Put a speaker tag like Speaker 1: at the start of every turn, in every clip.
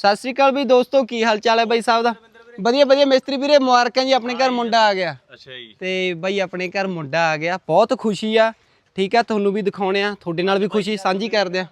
Speaker 1: ਸਤਿ ਸ੍ਰੀ ਅਕਾਲ ਵੀ ਦੋਸਤੋ ਕੀ ਹਾਲ ਚਾਲ ਹੈ ਬਾਈ ਸਾਹਿਬ ਦਾ? ਵਧੀਆ ਵਧੀਆ ਮਿਸਤਰੀ ਵੀਰੇ ਮੁਬਾਰਕਾਂ ਜੀ ਆਪਣੇ ਘਰ ਮੁੰਡਾ ਆ ਗਿਆ।
Speaker 2: ਅੱਛਾ ਜੀ।
Speaker 1: ਤੇ ਬਾਈ ਆਪਣੇ ਘਰ ਮੁੰਡਾ ਆ ਗਿਆ ਬਹੁਤ ਖੁਸ਼ੀ ਆ। ਠੀਕ ਆ ਤੁਹਾਨੂੰ ਵੀ ਦਿਖਾਉਣੇ ਆ ਤੁਹਾਡੇ ਨਾਲ ਵੀ ਖੁਸ਼ੀ ਸਾਂਝੀ ਕਰਦੇ ਆ।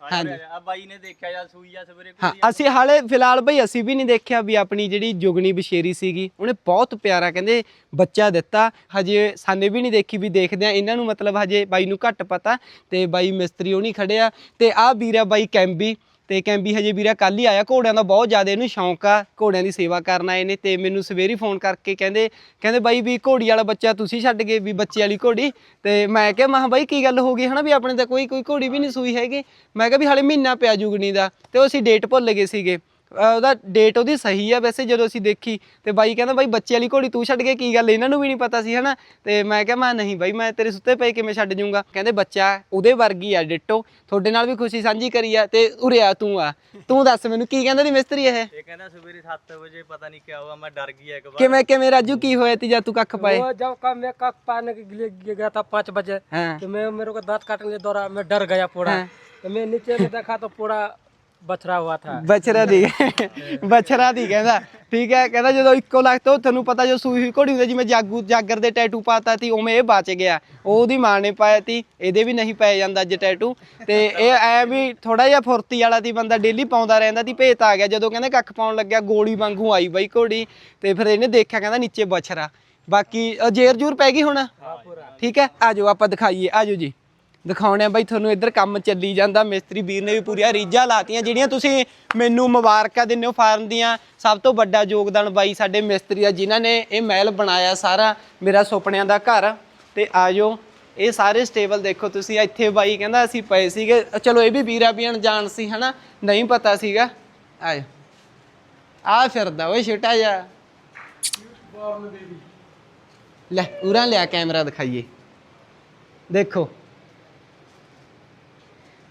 Speaker 1: ਹਾਂਜੀ।
Speaker 2: ਆ ਬਾਈ ਨੇ ਦੇਖਿਆ ਜਾਂ ਸੂਈ ਆ ਸਵੇਰੇ
Speaker 1: ਹਾਂ ਅਸੀਂ ਹਾਲੇ ਫਿਲਹਾਲ ਬਈ ਅਸੀਂ ਵੀ ਨਹੀਂ ਦੇਖਿਆ ਵੀ ਆਪਣੀ ਜਿਹੜੀ ਜੁਗਨੀ ਬਸ਼ੇਰੀ ਸੀਗੀ ਉਹਨੇ ਬਹੁਤ ਪਿਆਰਾ ਕਹਿੰਦੇ ਬੱਚਾ ਦਿੱਤਾ। ਹਜੇ ਸਾਨੇ ਵੀ ਨਹੀਂ ਦੇਖੀ ਵੀ ਦੇਖਦੇ ਆ। ਇਹਨਾਂ ਨੂੰ ਮਤਲਬ ਹਜੇ ਬਾਈ ਨੂੰ ਘੱਟ ਪਤਾ ਤੇ ਬਾਈ ਮਿਸਤਰੀ ਉਹ ਨਹੀਂ ਖੜਿਆ। ਤੇ ਆਹ ਵੀਰਾ ਬਾਈ ਕੈਂਬੀ ਤੇ ਕੈਂਬੀ ਹਜੇ ਵੀਰਾ ਕੱਲ ਹੀ ਆਇਆ, ਘੋੜਿਆਂ ਦਾ ਬਹੁਤ ਜ਼ਿਆਦਾ ਇਹਨੂੰ ਸ਼ੌਂਕ ਆ, ਘੋੜਿਆਂ ਦੀ ਸੇਵਾ ਕਰਨ ਆਏ ਨੇ ਤੇ ਮੈਨੂੰ ਸਵੇਰੇ ਫੋਨ ਕਰਕੇ ਕਹਿੰਦੇ ਕਹਿੰਦੇ ਬਾਈ ਵੀ ਘੋੜੀ ਵਾਲਾ ਬੱਚਾ ਤੁਸੀਂ ਛੱਡ ਗਏ ਵੀ ਬੱਚੇ ਵਾਲੀ ਘੋੜੀ। ਤੇ ਮੈਂ ਕਿਹਾ ਮਹਾ ਬਾਈ ਕੀ ਗੱਲ ਹੋ ਗਈ ਹਨਾ ਵੀ ਆਪਣੇ ਤਾਂ ਕੋਈ ਕੋਈ ਘੋੜੀ ਵੀ ਨਹੀਂ ਸੂਈ ਹੈਗੀ। ਮੈਂ ਕਿਹਾ ਵੀ ਹਾਲੇ ਮਹੀਨਾ ਪਿਆ ਜੁਗਨੀ ਦਾ, ਤੇ ਉਹ ਅਸੀਂ ਡੇਟ ਭੁੱਲ ਗਏ ਸੀਗੇ। ਉਹਦਾ ਡੇਟ ਉਹਦੀ ਸਹੀ ਆ ਵੈਸੇ ਜਦੋਂ ਅਸੀਂ ਦੇਖੀ ਤੇ ਬਾਈ ਕਹਿੰਦਾ ਬਾਈ ਬੱਚੇ ਵਾਲੀ ਘੋੜੀ ਤੂੰ ਛੱਡ ਕੇ ਕੀ ਗੱਲ ਇਹਨਾਂ ਨੂੰ ਵੀ ਨਹੀਂ ਪਤਾ ਸੀ ਹਨਾ ਤੇ ਮੈਂ ਕਿਹਾ ਮੈਂ ਨਹੀਂ ਬਾਈ ਮੈਂ ਤੇਰੇ ਸੁੱਤੇ ਪਏ ਕਿਵੇਂ ਛੱਡ ਜੂੰਗਾ ਕਹਿੰਦੇ ਬੱਚਾ ਉਹਦੇ ਵਰਗੀ ਆ ਡਿੱਟੋ ਤੁਹਾਡੇ ਨਾਲ ਵੀ ਖੁਸ਼ੀ ਸਾਂਝੀ ਕਰੀ ਆ ਤੇ ਉਰੇ ਆ ਤੂੰ ਆ ਤੂੰ ਦੱਸ ਮੈਨੂੰ ਕੀ ਕਹਿੰਦਾ ਦੀ ਮਿਸਤਰੀ ਇਹ
Speaker 2: ਇਹ ਕਹਿੰਦਾ ਸਵੇਰੇ 7 ਵਜੇ ਪਤਾ ਨਹੀਂ ਕਿਆ ਹੋਇਆ ਮੈਂ ਡਰ ਗਿਆ ਇੱਕ ਵਾਰ
Speaker 1: ਕਿਵੇਂ ਕਿਵੇਂ ਰਾਜੂ ਕੀ ਹੋਇਆ ਤੀ ਜਦ ਤੂੰ ਕੱਖ ਪਾਏ
Speaker 3: वो जब का मैं कख पाने के लिए गया था पाँच बजे
Speaker 1: ਹਾਂ
Speaker 3: तो मैं मेरे को दांत काटने के दौरान मैं डर गया पूरा तो मैं नीचे में देखा तो पूरा ਬਛਰਾ ਹੋਆ ਥਾ।
Speaker 1: ਬਛਰਾ ਦੀ। ਬਛਰਾ ਦੀ ਕਹਿੰਦਾ। ਠੀਕ ਹੈ ਕਹਿੰਦਾ ਜਦੋਂ ਇੱਕੋ ਲੱਖ ਤੋਂ ਤੁਹਾਨੂੰ ਪਤਾ ਜੋ ਸੂਹੀ ਘੋੜੀ ਹੁੰਦੀ ਜਿਵੇਂ ਜਾਗੂ ਜਾਗਰ ਦੇ ਟੈਟੂ ਪਾਤਾ ਸੀ ਉਵੇਂ ਇਹ ਬਚ ਗਿਆ। ਉਹਦੀ ਮਾਂ ਨੇ ਪਾਇਆ ਸੀ ਇਹਦੇ ਵੀ ਨਹੀਂ ਪੈ ਜਾਂਦਾ ਅੱਜ ਟੈਟੂ ਤੇ ਇਹ ਐ ਵੀ ਥੋੜਾ ਜਿਹਾ ਫੁਰਤੀ ਵਾਲਾ ਦੀ ਬੰਦਾ ਡੇਲੀ ਪਾਉਂਦਾ ਰਹਿੰਦਾ ਸੀ ਭੇਤ ਆ ਗਿਆ। ਜਦੋਂ ਕਹਿੰਦੇ ਕੱਖ ਪਾਉਣ ਲੱਗਿਆ ਗੋਲੀ ਵਾਂਗੂ ਆਈ ਬਾਈ ਘੋੜੀ। ਤੇ ਫਿਰ ਇਹਨੇ ਦੇਖਿਆ ਕਹਿੰਦਾ ਨੀਚੇ ਬਛਰਾ। ਬਾਕੀ ਜੇਰ ਜੂਰ ਪੈ ਗਈ ਹੁਣ? ਠੀਕ ਹੈ ਆਜੋ ਆਪਾਂ ਦਿਖਾਈਏ। ਆਜੋ ਜੀ। ਦਿਖਾਉਣੇ ਆ, ਬਾਈ ਤੁਹਾਨੂੰ ਇੱਧਰ ਕੰਮ ਚੱਲੀ ਜਾਂਦਾ। ਮਿਸਤਰੀ ਵੀਰ ਨੇ ਵੀ ਪੂਰੀਆਂ ਰੀਝਾਂ ਲਾਤੀਆਂ, ਜਿਹੜੀਆਂ ਤੁਸੀਂ ਮੈਨੂੰ ਮੁਬਾਰਕਾਂ ਦਿੰਦੇ ਹੋ ਫਾਰਮ ਦੀਆਂ। ਸਭ ਤੋਂ ਵੱਡਾ ਯੋਗਦਾਨ ਬਾਈ ਸਾਡੇ ਮਿਸਤਰੀ ਦਾ ਜਿਨ੍ਹਾਂ ਨੇ ਇਹ ਮਹਿਲ ਬਣਾਇਆ ਸਾਰਾ, ਮੇਰਾ ਸੁਪਨਿਆਂ ਦਾ ਘਰ। ਤੇ ਆਜੋ, ਇਹ ਸਾਰੇ ਸਟੇਬਲ ਦੇਖੋ ਤੁਸੀਂ। ਇੱਥੇ ਬਾਈ ਕਹਿੰਦਾ ਅਸੀਂ ਪਏ ਸੀਗੇ। ਚਲੋ, ਇਹ ਵੀ ਵੀਰਾ ਵੀ ਅਣਜਾਣ ਸੀ, ਹਨਾ? ਨਹੀਂ ਪਤਾ ਸੀਗਾ। ਆਜੋ। ਆ ਫਿਰਦਾ ਓਏ, ਛੋਟਾ ਜਿਹਾ। ਲੈ, ਉਰਾਂ ਲਿਆ ਕੈਮਰਾ ਦਿਖਾਈਏ। ਦੇਖੋ।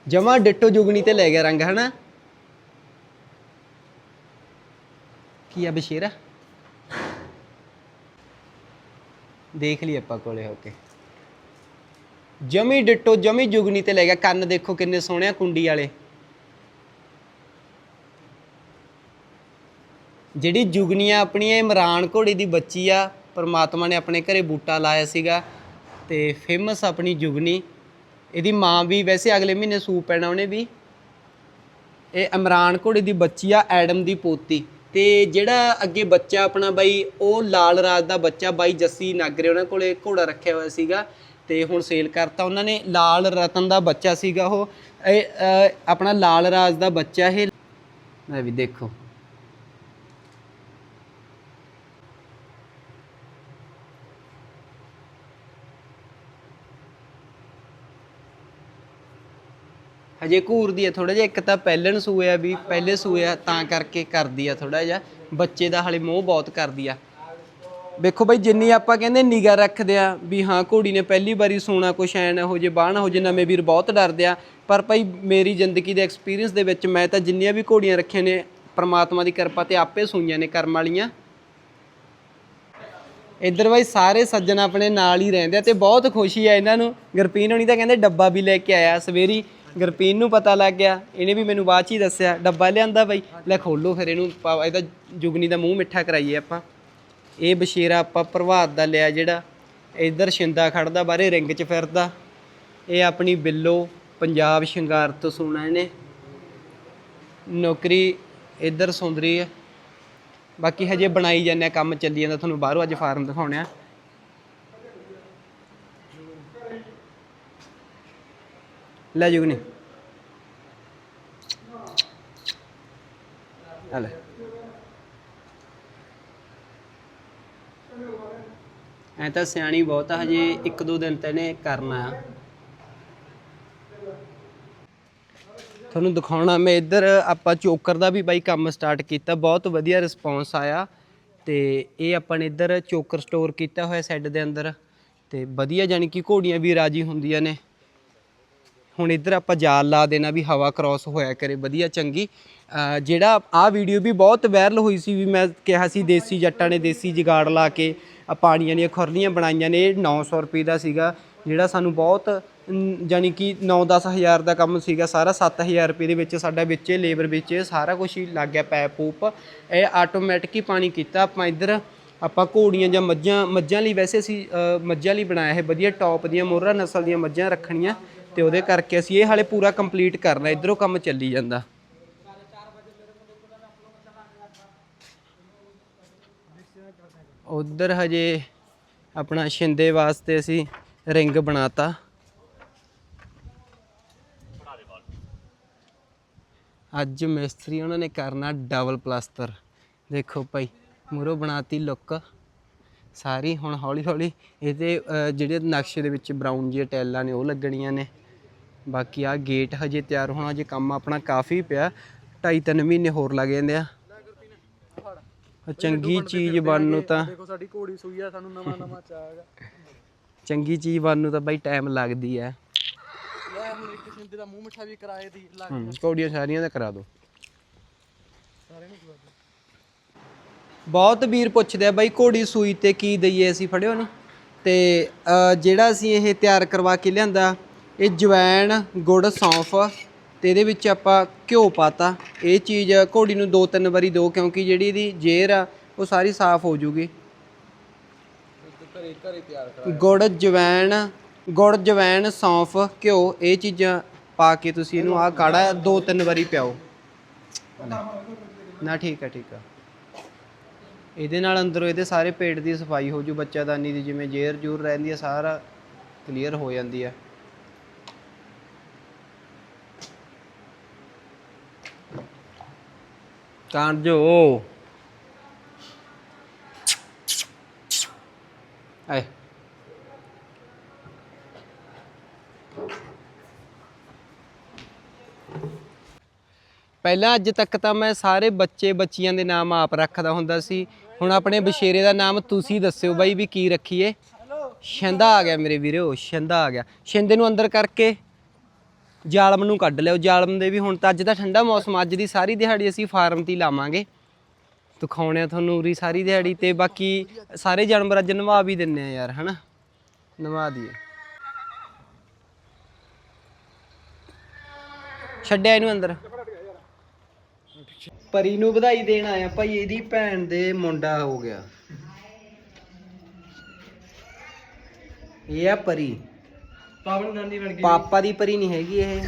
Speaker 1: ਜਮਾ ਡਿੱਟੋ ਜੁਗਣੀ ਤੇ ਲੈ ਗਿਆ ਰੰਗ, ਹਨਾ? ਕੀ ਆ ਬਸ਼ੀਰਾ? ਦੇਖ ਲਈ ਆਪਾਂ ਕੋਲੇ ਹੋ ਕੇ। ਜਮੀ ਡਿੱਟੋ, ਜਮੀ ਜੁਗਨੀ ਤੇ ਲੈ ਗਿਆ। ਕੰਨ ਦੇਖੋ ਕਿੰਨੇ ਸੋਹਣੇ ਆ ਕੁੰਡੀ ਵਾਲੇ। ਜਿਹੜੀ ਜੁਗਨੀਆਂ ਆਪਣੀਆਂ ਇਮਰਾਨ ਘੋੜੇ ਦੀ ਬੱਚੀ ਆ। ਪਰਮਾਤਮਾ ਨੇ ਆਪਣੇ ਘਰੇ ਬੂਟਾ ਲਾਇਆ ਸੀਗਾ। ਤੇ ਫੇਮਸ ਆਪਣੀ ਜੁਗਨੀ ਇਹਦੀ ਮਾਂ ਵੀ ਵੈਸੇ ਅਗਲੇ ਮਹੀਨੇ ਸੂ ਪੈਣਾ ਉਹਨੇ ਵੀ। ਇਹ ਇਮਰਾਨ ਘੋੜੇ ਦੀ ਬੱਚੀ ਆ, ਐਡਮ ਦੀ ਪੋਤੀ। ਤੇ ਜਿਹੜਾ ਅੱਗੇ ਬੱਚਾ ਆਪਣਾ ਬਾਈ, ਉਹ ਲਾਲ ਰਾਜ ਦਾ ਬੱਚਾ ਬਾਈ ਜੱਸੀ ਨਾਗਰੇ, ਉਹਨਾਂ ਕੋਲੇ ਘੋੜਾ ਰੱਖਿਆ ਹੋਇਆ ਸੀਗਾ। ਤੇ ਹੁਣ ਸੇਲ ਕਰਤਾ ਉਹਨਾਂ ਨੇ। ਲਾਲ ਰਤਨ ਦਾ ਬੱਚਾ ਸੀਗਾ ਉਹ। ਇਹ ਆਪਣਾ ਲਾਲ ਰਾਜ ਦਾ ਬੱਚਾ ਇਹ। ਵੀ ਦੇਖੋ। ਹਜੇ ਘੂਰਦੀ ਆ ਥੋੜਾ ਜਿਹਾ ਇੱਕ ਤਾਂ ਪਹਿਲਣ ਸੂਏ ਆ ਵੀ, ਪਹਿਲੇ ਸੂਏ ਆ ਤਾਂ ਕਰਕੇ ਕਰਦੀ ਆ ਥੋੜਾ ਜਿਹਾ। ਬੱਚੇ ਦਾ ਹਲੇ ਮੋਹ ਬਹੁਤ ਕਰਦੀ ਆ। ਵੇਖੋ ਬਈ, ਜਿੰਨੀ ਆਪਾਂ ਕਹਿੰਦੇ ਨਿਗਾ ਰੱਖਦੇ ਆ ਵੀ ਹਾਂ, ਘੋੜੀ ਨੇ ਪਹਿਲੀ ਵਾਰੀ ਸੋਣਾ, ਕੁਛ ਐ ਨਾ ਹੋ ਜੇ, ਬਾਹ ਨਾ ਹੋ ਜੇ, ਨਵੇਂ ਵੀਰ ਬਹੁਤ ਡਰਦੇ ਆ। ਪਰ ਭਾਈ, ਮੇਰੀ ਜ਼ਿੰਦਗੀ ਦੇ ਐਕਸਪੀਰੀਅੰਸ ਦੇ ਵਿੱਚ ਮੈਂ ਤਾਂ ਜਿੰਨੀਆਂ ਵੀ ਘੋੜੀਆਂ ਰੱਖੀਆਂ ਨੇ, ਪ੍ਰਮਾਤਮਾ ਦੀ ਕਿਰਪਾ ਤੇ ਆਪੇ ਸੂਈਆਂ ਨੇ ਕਰਮ ਵਾਲੀਆਂ। ਇੱਧਰ ਬਾਈ, ਸਾਰੇ ਸੱਜਣ ਆਪਣੇ ਨਾਲ ਹੀ ਰਹਿੰਦੇ ਆ ਤੇ ਬਹੁਤ ਖੁਸ਼ੀ ਆ ਇਹਨਾਂ ਨੂੰ। ਗੁਰਪੀਨ ਹੋਣੀ ਤਾਂ ਕਹਿੰਦੇ ਡੱਬਾ ਵੀ ਲੈ ਕੇ ਆਇਆ ਸਵੇਰੀ। ਗੁਰਪੀਨ ਨੂੰ ਪਤਾ ਲੱਗ ਗਿਆ, ਇਹਨੇ ਵੀ ਮੈਨੂੰ ਬਾਅਦ ਚ ਹੀ ਦੱਸਿਆ, ਡੱਬਾ ਲਿਆਂਦਾ ਬਾਈ, ਲੈ ਖੋਲੋ ਫਿਰ ਇਹਨੂੰ, ਪਾ- ਇਹਦਾ ਜੁਗਨੀ ਦਾ ਮੂੰਹ ਮਿੱਠਾ ਕਰਾਈਏ ਆਪਾਂ। ਇਹ ਬਸ਼ੀਰਾ ਆਪਾਂ ਪ੍ਰਭਾਤ ਦਾ ਲਿਆ ਜਿਹੜਾ, ਇੱਧਰ ਸ਼ਿੰਦਾ ਖੜਦਾ, ਬਾਹਰੇ ਰਿੰਗ 'ਚ ਫਿਰਦਾ। ਇਹ ਆਪਣੀ ਬਿੱਲੋ, ਪੰਜਾਬ ਸ਼ਿੰਗਾਰ ਤੋਂ ਸੋਣਾ ਇਹਨੇ। ਨੌਕਰੀ ਇੱਧਰ ਸੁੰਦਰੀ ਹੈ ਬਾਕੀ ਹਜੇ ਬਣਾਈ ਜਾਂਦੇ ਆ, ਕੰਮ ਚੱਲੀ ਜਾਂਦਾ, ਤੁਹਾਨੂੰ ਬਾਹਰੋਂ ਅੱਜ ਫਾਰਮ ਦਿਖਾਉਣੇ ਆ। ਲੈ ਜੁਗਨੀ। ਆ ਐ ਤਾਂ ਸਿਆਣੀ ਬਹੁਤ ਆ, ਹਜੇ ਇੱਕ ਦੋ ਦਿਨ ਤਾਂ ਇਹਨੇ ਕਰਨਾ ਆ ਤੁਹਾਨੂੰ ਦਿਖਾਉਣਾ ਮੈਂ ਇੱਧਰ, ਆਪਾਂ ਚੋਕਰ ਦਾ ਵੀ ਬਾਈ ਕੰਮ ਸਟਾਰਟ ਕੀਤਾ, ਬਹੁਤ ਵਧੀਆ ਰਿਸਪੌਂਸ ਆਇਆ। ਤੇ ਇਹ ਆਪਾਂ ਨੇ ਇੱਧਰ ਚੋਕਰ ਸਟੋਰ ਕੀਤਾ ਹੋਇਆ ਸੈੱਡ ਦੇ ਅੰਦਰ। ਤੇ ਵਧੀਆ ਜਾਨੀ ਕਿ ਘੋੜੀਆਂ ਵੀ ਰਾਜੀ ਹੁੰਦੀਆਂ ਨੇ। ਹੁਣ ਇੱਧਰ ਆਪਾਂ ਜਾਲ ਲਾ ਦੇਣਾ ਵੀ ਹਵਾ ਕ੍ਰਾਸ ਹੋਇਆ ਕਰੇ ਵਧੀਆ ਚੰਗੀ। ਜਿਹੜਾ ਆਹ ਵੀਡੀਓ ਵੀ ਬਹੁਤ ਵਾਇਰਲ ਹੋਈ ਸੀ ਵੀ ਮੈਂ ਕਿਹਾ ਸੀ ਦੇਸੀ ਜੱਟਾਂ ਨੇ ਦੇਸੀ ਜਗਾੜ ਲਾ ਕੇ ਪਾਣੀਆਂ ਦੀਆਂ ਖੁਰਲੀਆਂ ਬਣਾਈਆਂ ਨੇ ਇਹ 900 ਰੁਪਏ ਦਾ ਸੀਗਾ ਜਿਹੜਾ ਸਾਨੂੰ ਬਹੁਤ ਅਮ, ਜਾਣੀ ਕਿ 9-10 ਹਜ਼ਾਰ ਦਾ ਕੰਮ ਸੀਗਾ ਸਾਰਾ 7000 ਰੁਪਏ ਦੇ ਵਿੱਚ ਸਾਡਾ ਵਿੱਚ ਲੇਬਰ ਵਿੱਚ ਸਾਰਾ ਕੁਝ ਹੀ ਲੱਗ ਗਿਆ ਪੈਪ ਪੂਪ। ਇਹ ਆਟੋਮੈਟਿਕ ਹੀ ਪਾਣੀ ਕੀਤਾ ਆਪਾਂ ਇੱਧਰ ਆਪਾਂ ਘੋੜੀਆਂ ਜਾਂ ਮੱਝਾਂ ਮੱਝਾਂ ਲਈ ਵੈਸੇ ਅਸੀਂ ਮੱਝਾਂ ਲਈ ਬਣਾਇਆ ਹੈ ਵਧੀਆ ਟੌਪ ਦੀਆਂ ਮੋਹਰਾ ਨਸਲ ਦੀਆਂ ਮੱਝਾਂ ਰੱਖਣੀਆਂ। ਤੇ ਉਹਦੇ ਕਰਕੇ ਅਸੀਂ ਇਹ ਹਾਲੇ ਪੂਰਾ ਕੰਪਲੀਟ ਕਰਨਾ ਇਧਰੋਂ ਕੰਮ ਚੱਲੀ ਜਾਂਦਾ। ਉਧਰ ਹਜੇ ਆਪਣਾ ਸ਼ਿੰਦੇ ਵਾਸਤੇ ਅਸੀਂ ਰਿੰਗ ਬਣਾਤਾ। ਅੱਜ ਮਿਸਤਰੀ ਉਹਨਾਂ ਨੇ ਕਰਨਾ ਡਬਲ ਪਲਾਸਟਰ ਦੇਖੋ ਭਾਈ ਮੂਰੋ ਬਣਾਤੀ ਲੁੱਕ ਸਾਰੀ ਹੁਣ ਹੌਲੀ ਹੌਲੀ ਇਹਦੇ ਜਿਹੜੇ ਨਕਸ਼ੇ ਦੇ ਵਿੱਚ ਬਰਾਊਨ ਜਿਹੇ ਟੈਲਾਂ ਨੇ, ਉਹ ਲੱਗਣੀਆਂ ਨੇ। ਬਾਕੀ ਆ ਗੇਟ ਹਜੇ ਤਿਆਰ ਹੋਣਾ ਜੇ ਕੰਮ ਆਪਣਾ ਕਾਫੀ ਪਿਆ। 2.5 3 ਮਹੀਨੇ ਹੋਰ ਲੱਗ ਜਾਂਦੇ ਆ। ਚੰਗੀ ਚੀਜ਼ ਬਣਨ ਨੂੰ ਤਾਂ
Speaker 3: ਦੇਖੋ ਸਾਡੀ ਘੋੜੀ ਸੂਈ ਆ ਸਾਨੂੰ ਨਵਾਂ ਨਵਾਂ ਚਾਹਗਾ
Speaker 1: ਚੰਗੀ ਚੀਜ਼ ਬਣਨ ਨੂੰ ਤਾਂ ਬਾਈ ਟਾਈਮ ਲੱਗਦੀ ਆ। ਘੋੜੀਆਂ ਸਾਰੀਆਂ ਦਾ ਕਰਾ
Speaker 3: ਦੋ।
Speaker 1: ਬਹੁਤ ਵੀਰ ਪੁੱਛਦੇ ਆ ਬਾਈ ਘੋੜੀ ਸੂਈ ਤੇ ਕੀ ਦਈਏ ਅਸੀਂ ਫੜਿਓ ਨੂੰ। ਤੇ ਜਿਹੜਾ ਅਸੀਂ ਇਹ ਤਿਆਰ ਕਰਵਾ ਕੇ ਲਿਆਂਦਾ ਇਹ ਜਵੈਣ, ਗੁੜ, ਸੌਂਫ ਤੇ ਇਹਦੇ ਵਿੱਚ ਆਪਾਂ ਘਿਓ ਪਾਤਾ। ਇਹ ਚੀਜ਼ ਘੋੜੀ ਨੂੰ ਦੋ ਤਿੰਨ ਵਾਰੀ ਦਿਓ ਕਿਉਂਕਿ ਜਿਹੜੀ ਇਹਦੀ ਜੇਰ ਆ, ਉਹ ਸਾਰੀ ਸਾਫ਼ ਹੋ ਜੂਗੀ। ਗੁੜ, ਜਵੈਣ ਗੁੜ, ਜਵੈਣ, ਸੌਂਫ, ਘਿਓ, ਇਹ ਚੀਜ਼ਾਂ ਪਾ ਕੇ ਤੁਸੀਂ ਇਹਨੂੰ ਆਹ ਕਾੜਾ ਦੋ ਤਿੰਨ ਵਾਰੀ ਪਿਆਓ। ਨਾ, ਠੀਕ ਆ ਠੀਕ ਆ। ਇਹਦੇ ਨਾਲ ਅੰਦਰੋਂ ਇਹਦੇ ਸਾਰੇ ਪੇਟ ਦੀ ਸਫ਼ਾਈ ਹੋ ਜੂ ਬੱਚਾਦਾਨੀ ਦੀ ਜਿਵੇਂ ਜੇਰ ਜੂਰ ਰਹਿੰਦੀ ਹੈ ਸਾਰਾ ਕਲੀਅਰ ਹੋ ਜਾਂਦੀ ਹੈ ਕਾਂਜੋ ਆਏ। ਪਹਿਲਾਂ ਅੱਜ ਤੱਕ ਤਾਂ ਮੈਂ ਸਾਰੇ ਬੱਚੇ ਬੱਚੀਆਂ ਦੇ ਨਾਮ ਆਪ ਰੱਖਦਾ ਹੁੰਦਾ ਸੀ। ਹੁਣ ਆਪਣੇ ਬਸ਼ੇਰੇ ਦਾ ਨਾਮ ਤੁਸੀਂ ਦੱਸਿਓ ਬਾਈ ਵੀ ਕੀ ਰੱਖੀਏ। ਸ਼ਿੰਦਾ ਆ ਗਿਆ ਮੇਰੇ ਵੀਰੋ ਸ਼ਿੰਦਾ ਆ ਗਿਆ। ਸ਼ਿੰਦੇ ਨੂੰ ਅੰਦਰ ਕਰਕੇ। ਜਾਲਮ ਨੂੰ ਕੱਢ ਲਿਓ। ਜਾਲਮ ਦੇ ਵੀ ਹੁਣ ਤਾਂ ਅੱਜ ਦਾ ਠੰਡਾ ਮੌਸਮ, ਅੱਜ ਦੀ ਸਾਰੀ ਦਿਹਾੜੀ ਅਸੀਂ ਫਾਰਮ ਤੇ ਲਾਵਾਂਗੇ। ਦਿਖਾਉਣੇ ਆ ਤੁਹਾਨੂੰ ਉਰੀ ਸਾਰੀ ਦਿਹਾੜੀ ਤੇ, ਬਾਕੀ ਸਾਰੇ ਜਾਨਵਰ ਅੱਜ ਨਵਾ ਵੀ ਦਿੰਨੇ ਆ ਯਾਰ, ਹਨਾ? ਨਵਾ ਦਈਏ। ਛੱਡਿਆ ਇਹਨੂੰ ਅੰਦਰ। ਪਰੀ ਨੂੰ ਵਧਾਈ ਦੇਣ ਆਇਆ ਭਾਈ, ਇਹਦੀ ਭੈਣ ਦੇ ਮੁੰਡਾ ਹੋ ਗਿਆ। ਇਹ ਆ ਪਰੀ।
Speaker 3: ਪਾਵਨ ਨਾਨੀ ਬਣ
Speaker 1: ਪਾਪਾ ਦੀ ਪਰੀ ਨਹੀਂ ਹੈਗੀ ਇਹ।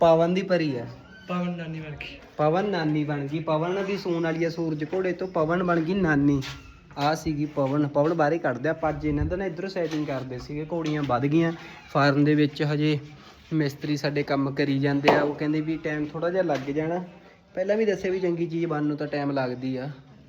Speaker 1: ਪਵਨ ਦੀ ਪਰੀ ਆ।
Speaker 3: ਪਾਵਨ ਨਾਨੀ ਬਣ ਗਈ
Speaker 1: ਪਵਨ ਨਾਨੀ ਬਣ ਗਈ। ਪਵਨ ਦੀ ਸੂਣ ਵਾਲੀ ਆ ਸੂਰਜ ਘੋੜੇ ਤੋਂ। ਪਵਨ ਬਣ ਗਈ ਨਾਨੀ। ਆ ਸੀਗੀ ਪਵਨ। ਪਵਨ ਬਾਹਰੇ ਕੱਢਦੇ ਆ। ਅੱਜ ਇਹਨਾਂ ਦਾ ਨਾ ਇਧਰੋਂ ਸੈਟਿੰਗ ਕਰਦੇ ਸੀਗੇ। ਘੋੜੀਆਂ ਵੱਧ ਗਈਆਂ। ਫਾਰਮ ਦੇ ਵਿੱਚ ਹਜੇ ਮਿਸਤਰੀ ਸਾਡੇ ਕੰਮ ਕਰੀ ਜਾਂਦੇ ਆ। ਉਹ ਕਹਿੰਦੇ ਵੀ ਟਾਈਮ ਥੋੜਾ ਜਿਹਾ ਲੱਗ ਜਾਣਾ। ਪਹਿਲਾਂ ਵੀ ਦੱਸਿਆ ਵੀ ਚੰਗੀ ਚੀਜ਼ ਬਣਨ ਨੂੰ ਤਾਂ ਟਾਈਮ ਲੱਗਦੀ ਆ।